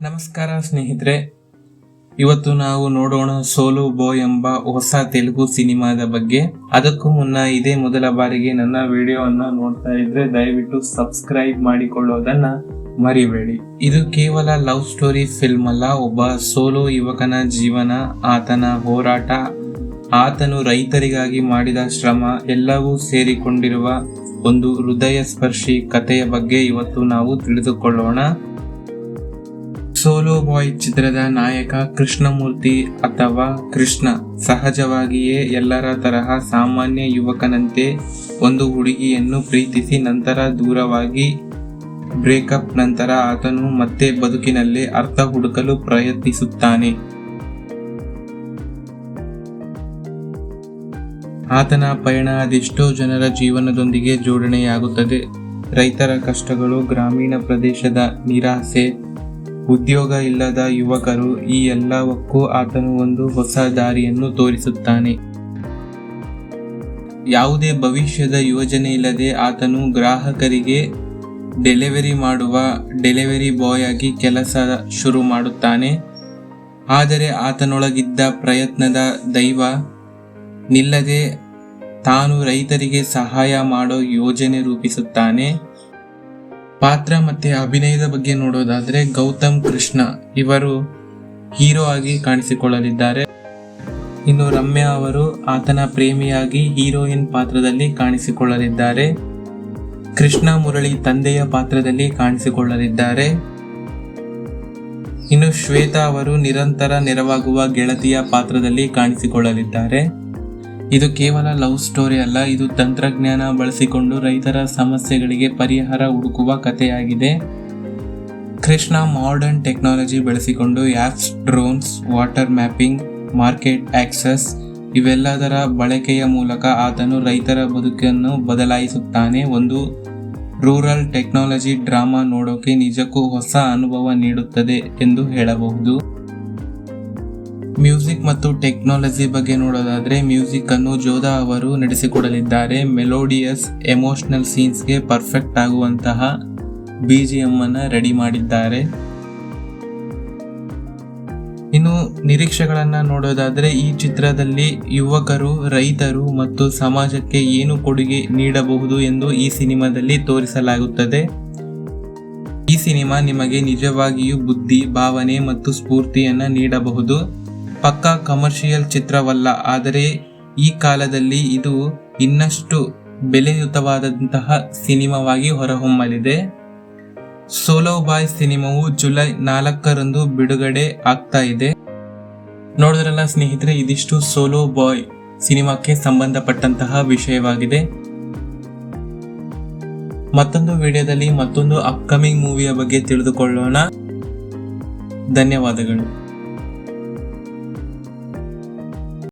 ನಮಸ್ಕಾರ ಸ್ನೇಹಿತರೆ, ಇವತ್ತು ನಾವು ನೋಡೋಣ ಸೋಲೋ ಬೋ ಎಂಬ ಹೊಸ ತೆಲುಗು ಸಿನಿಮಾದ ಬಗ್ಗೆ. ಅದಕ್ಕೂ ಮುನ್ನ ಇದೇ ಮೊದಲ ಬಾರಿಗೆ ನನ್ನ ವಿಡಿಯೋವನ್ನು ನೋಡ್ತಾ ಇದ್ರೆ ದಯವಿಟ್ಟು ಸಬ್ಸ್ಕ್ರೈಬ್ ಮಾಡಿಕೊಳ್ಳೋದನ್ನ ಮರಿಬೇಡಿ. ಇದು ಕೇವಲ ಲವ್ ಸ್ಟೋರಿ ಫಿಲ್ಮ್ ಅಲ್ಲ, ಒಬ್ಬ ಸೋಲೋ ಯುವಕನ ಜೀವನ, ಆತನ ಹೋರಾಟ, ಆತನು ರೈತರಿಗಾಗಿ ಮಾಡಿದ ಶ್ರಮ, ಎಲ್ಲವೂ ಸೇರಿಕೊಂಡಿರುವ ಒಂದು ಹೃದಯ ಸ್ಪರ್ಶಿ ಕಥೆಯ ಬಗ್ಗೆ ಇವತ್ತು ನಾವು ತಿಳಿದುಕೊಳ್ಳೋಣ. ಸೋಲೋ ಬಾಯ್ ಚಿತ್ರದ ನಾಯಕ ಕೃಷ್ಣಮೂರ್ತಿ ಅಥವಾ ಕೃಷ್ಣ ಸಹಜವಾಗಿಯೇ ಎಲ್ಲರ ತರಹ ಸಾಮಾನ್ಯ ಯುವಕನಂತೆ ಒಂದು ಹುಡುಗಿಯನ್ನು ಪ್ರೀತಿಸಿ ನಂತರ ದೂರವಾಗಿ ಬ್ರೇಕಪ್ ನಂತರ ಆತನು ಮತ್ತೆ ಬದುಕಿನಲ್ಲಿ ಅರ್ಥ ಹುಡುಕಲು ಪ್ರಯತ್ನಿಸುತ್ತಾನೆ. ಆತನ ಪಯಣ ಅದೆಷ್ಟೋ ಜನರ ಜೀವನದೊಂದಿಗೆ ಜೋಡಣೆಯಾಗುತ್ತದೆ. ರೈತರ ಕಷ್ಟಗಳು ಗ್ರಾಮೀಣ ಪ್ರದೇಶದ ನಿರಾಸೆ ಉದ್ಯೋಗ ಇಲ್ಲದ ಯುವಕರು ಈ ಎಲ್ಲವಕ್ಕೂ ಆತನು ಒಂದು ಹೊಸ ದಾರಿಯನ್ನು ತೋರಿಸುತ್ತಾನೆ. ಯಾವುದೇ ಭವಿಷ್ಯದ ಯೋಜನೆ ಇಲ್ಲದೆ ಆತನು ಗ್ರಾಹಕರಿಗೆ ಡೆಲಿವರಿ ಮಾಡುವ ಡೆಲಿವರಿ ಬಾಯ್ ಆಗಿ ಕೆಲಸ ಶುರು ಮಾಡುತ್ತಾನೆ. ಆದರೆ ಆತನೊಳಗಿದ್ದ ಪ್ರಯತ್ನದ ದೈವ ನಿಲ್ಲದೆ ತಾನು ರೈತರಿಗೆ ಸಹಾಯ ಮಾಡೋ ಯೋಜನೆ ರೂಪಿಸುತ್ತಾನೆ. ಪಾತ್ರ ಮತ್ತೆ ಅಭಿನಯದ ಬಗ್ಗೆ ನೋಡೋದಾದ್ರೆ ಗೌತಮ್ ಕೃಷ್ಣ. ಇವರು ಹೀರೋ ಆಗಿ ಕಾಣಿಸಿಕೊಳ್ಳಲಿದ್ದಾರೆ. ಇನ್ನು ರಮ್ಯಾ ಅವರು ಆತನ ಪ್ರೇಮಿಯಾಗಿ ಹೀರೋಯಿನ್ ಪಾತ್ರದಲ್ಲಿ ಕಾಣಿಸಿಕೊಳ್ಳಲಿದ್ದಾರೆ. ಕೃಷ್ಣ ಮುರಳಿ ತಂದೆಯ ಪಾತ್ರದಲ್ಲಿ ಕಾಣಿಸಿಕೊಳ್ಳಲಿದ್ದಾರೆ. ಇನ್ನು ಶ್ವೇತಾ ಅವರು ನಿರಂತರ ನೆರವಾಗುವ ಗೆಳತಿಯ ಪಾತ್ರದಲ್ಲಿ ಕಾಣಿಸಿಕೊಳ್ಳಲಿದ್ದಾರೆ. ಇದು ಕೇವಲ ಲವ್ ಸ್ಟೋರಿ ಅಲ್ಲ, ಇದು ತಂತ್ರಜ್ಞಾನ ಬಳಸಿಕೊಂಡು ರೈತರ ಸಮಸ್ಯೆಗಳಿಗೆ ಪರಿಹಾರ ಹುಡುಕುವ ಕಥೆಯಾಗಿದೆ. ಕೃಷ್ಣ ಮಾಡರ್ನ್ ಟೆಕ್ನಾಲಜಿ ಬಳಸಿಕೊಂಡು apps drones water mapping market access ಇವೆಲ್ಲದರ ಬಳಕೆಯ ಮೂಲಕ ಆತನು ರೈತರ ಬದುಕನ್ನು ಬದಲಾಯಿಸುತ್ತಾನೆ. ಒಂದು ರೂರಲ್ ಟೆಕ್ನಾಲಜಿ ಡ್ರಾಮಾ ನೋಡೋಕೆ ನಿಜಕ್ಕೂ ಹೊಸ ಅನುಭವ ನೀಡುತ್ತದೆ ಎಂದು ಹೇಳಬಹುದು. ಮ್ಯೂಸಿಕ್ ಮತ್ತು ಟೆಕ್ನಾಲಜಿ ಬಗ್ಗೆ ನೋಡೋದಾದ್ರೆ ಮ್ಯೂಸಿಕ್ ಅನ್ನು ಜೋಧಾ ಅವರು ನಡೆಸಿಕೊಡಲಿದ್ದಾರೆ. ಮೆಲೋಡಿಯಸ್, ಎಮೋಷನಲ್ ಸೀನ್ಸ್ಗೆ ಪರ್ಫೆಕ್ಟ್ ಆಗುವಂತಹ ಬಿ ಜಿ ಎಮ್ಮನ್ನು ರೆಡಿ ಮಾಡಿದ್ದಾರೆ. ಇನ್ನು ನಿರೀಕ್ಷೆಗಳನ್ನು ನೋಡೋದಾದ್ರೆ ಈ ಚಿತ್ರದಲ್ಲಿ ಯುವಕರು, ರೈತರು ಮತ್ತು ಸಮಾಜಕ್ಕೆ ಏನು ಕೊಡುಗೆ ನೀಡಬಹುದು ಎಂದು ಈ ಸಿನಿಮಾದಲ್ಲಿ ತೋರಿಸಲಾಗುತ್ತದೆ. ಈ ಸಿನಿಮಾ ನಿಮಗೆ ನಿಜವಾಗಿಯೂ ಬುದ್ಧಿ, ಭಾವನೆ ಮತ್ತು ಸ್ಫೂರ್ತಿಯನ್ನ ನೀಡಬಹುದು. ಪಕ್ಕಾ ಕಮರ್ಷಿಯಲ್ ಚಿತ್ರವಲ್ಲ, ಆದರೆ ಈ ಕಾಲದಲ್ಲಿ ಇದು ಇನ್ನಷ್ಟು ಬೆಲೆಯುತವಾದಂತಹ ಸಿನಿಮಾವಾಗಿ ಹೊರಹೊಮ್ಮಲಿದೆ. ಸೋಲೋ ಬಾಯ್ ಸಿನಿಮಾವು ಜುಲೈ ನಾಲ್ಕರಂದು ಬಿಡುಗಡೆ ಆಗ್ತಾ ಇದೆ. ನೋಡಿದ್ರಲ್ಲ ಸ್ನೇಹಿತರೆ, ಇದಿಷ್ಟು ಸೋಲೋ ಬಾಯ್ ಸಿನಿಮಾಕ್ಕೆ ಸಂಬಂಧಪಟ್ಟಂತಹ ವಿಷಯವಾಗಿದೆ. ಮತ್ತೊಂದು ವಿಡಿಯೋದಲ್ಲಿ ಮತ್ತೊಂದು ಅಪ್ಕಮಿಂಗ್ ಮೂವಿಯ ಬಗ್ಗೆ ತಿಳಿದುಕೊಳ್ಳೋಣ. ಧನ್ಯವಾದಗಳು.